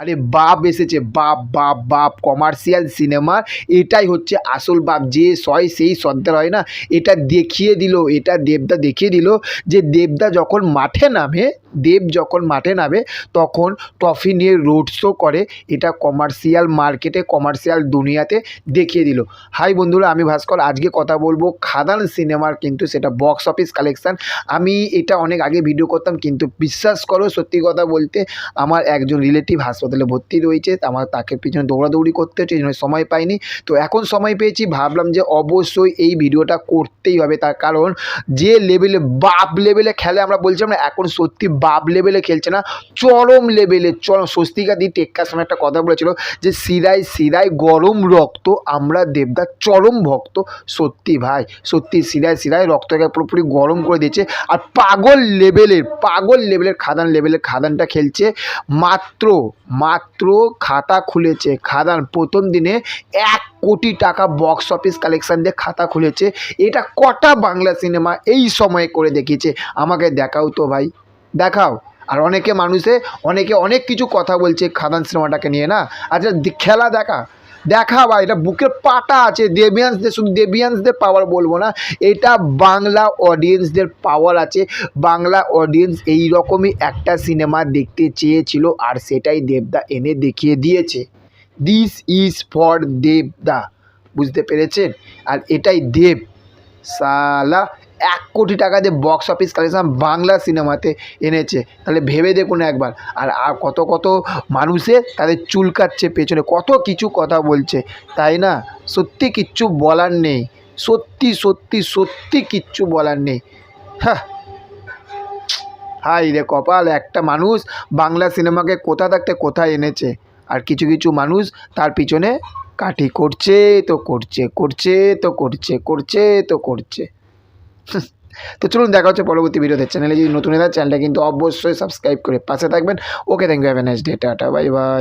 আরে বাপ এসেছে, বাপ বাপ বাপ কমার্শিয়াল সিনেমা এটাই হচ্ছে আসল বাপ, যে সয় সেই সর্দার হয় না। এটা দেখিয়ে দিল, এটা দেবদা দেখিয়ে দিল যে দেবদা যখন মাঠে নামে, দেব যখন মাঠে নামে, তখন ট্রফি নিয়ে রোড শো করে, এটা কমার্শিয়াল মার্কেটে কমার্শিয়াল দুনিয়াতে দেখিয়ে দিল। হাই বন্ধুরা, আমি ভাস্কর, আজকে কথা বলব খাদান সিনেমার কিন্তু সেটা বক্স অফিস কালেকশান আমি এটা অনেক আগে ভিডিও করতাম, কিন্তু বিশ্বাস করো, সত্যি কথা বলতে, আমার একজন রিলেটিভ হাসপাতালে ভর্তি রয়েছে আমার তাকে পিছনে দৌড়াদৌড়ি করতে হচ্ছে, এই সময় পাইনি। তো এখন সময় পেয়েছি, ভাবলাম যে অবশ্যই এই ভিডিওটা করতেই হবে, তার কারণ যে লেভেলে বাপ লেভেলে খেলে আমরা বলছিলাম না, এখন সত্যি বাপ লেভেলে খেলছে না, চরম লেভেলে চরম, স্বস্তিকা দি টেক্কার সময় একটা কথা বলেছিল যে সিরাই সিরাই গরম রক্ত, আমরা দেবদার চরম ভক্ত, সত্যি ভাই, সত্যি সিরাই সিরাই রক্তকে পুরোপুরি গরম করে দিয়েছে, আর পাগল লেভেলের পাগল লেভেলের খাদান লেভেলের খাদানটা খেলছে, মাত্র মাত্র খাতা খুলেছে। খাদান প্রথম দিনে এক কোটি টাকা বক্স অফিস কালেকশান দিয়ে খাতা খুলেছে। এটা কটা বাংলা সিনেমা এই সময়ে করে দেখিয়েছে? আমাকে দেখাও তো ভাই। দেখাও। আর অনেকে মানুষে, অনেকে অনেক কিছু কথা বলছে খাদান সিনেমাটাকে নিয়ে না। আচ্ছা খেলা দেখা। দেখা ভাই এটা বুকের পাটা আছে, দেবিয়ান্সদের শুধু দেবিয়ান্সদের পাওয়ার বলব না, এটা বাংলা অডিয়েন্সদের পাওয়ার আছে। বাংলা অডিয়েন্স এই রকমই একটা সিনেমা দেখতে চেয়েছিল আর সেটাই দেবদা এনে দেখিয়ে দিয়েছে। দিস ইজ ফর দেবদা, বুঝতে পেরেছেন? আর এটাই দেব, সালা এক কোটি টাকা দিয়ে বক্স অফিস কালেকশন বাংলা সিনেমাতে এনেছে। তাহলে ভেবে দেখুন একবার। আর আর কত কত মানুষে তাদের চুলকাচ্ছে পেছনে, কত কিছু কথা বলছে। তাই না? সত্যি কিচ্ছু বলার নেই। সত্যি সত্যি সত্যি কিচ্ছু বলার নেই। হ্যাঁ হাই রে কপাল, একটা মানুষ বাংলা সিনেমাকে কোথা থাকতে কোথায় এনেছে? আর কিছু কিছু মানুষ তার পিছনে কাঠি করছে, তো করছে করছে, তো করছে করছে, তো করছে। তো চলুন দেখা হচ্ছে পরবর্তী ভিডিওতে চ্যানেলে। যদি নতুন এদের চ্যানেলটা কিন্তু অবশ্যই সাবস্ক্রাইব করে পাশে থাকবেন। Okay thank you have a nice day tata bye bye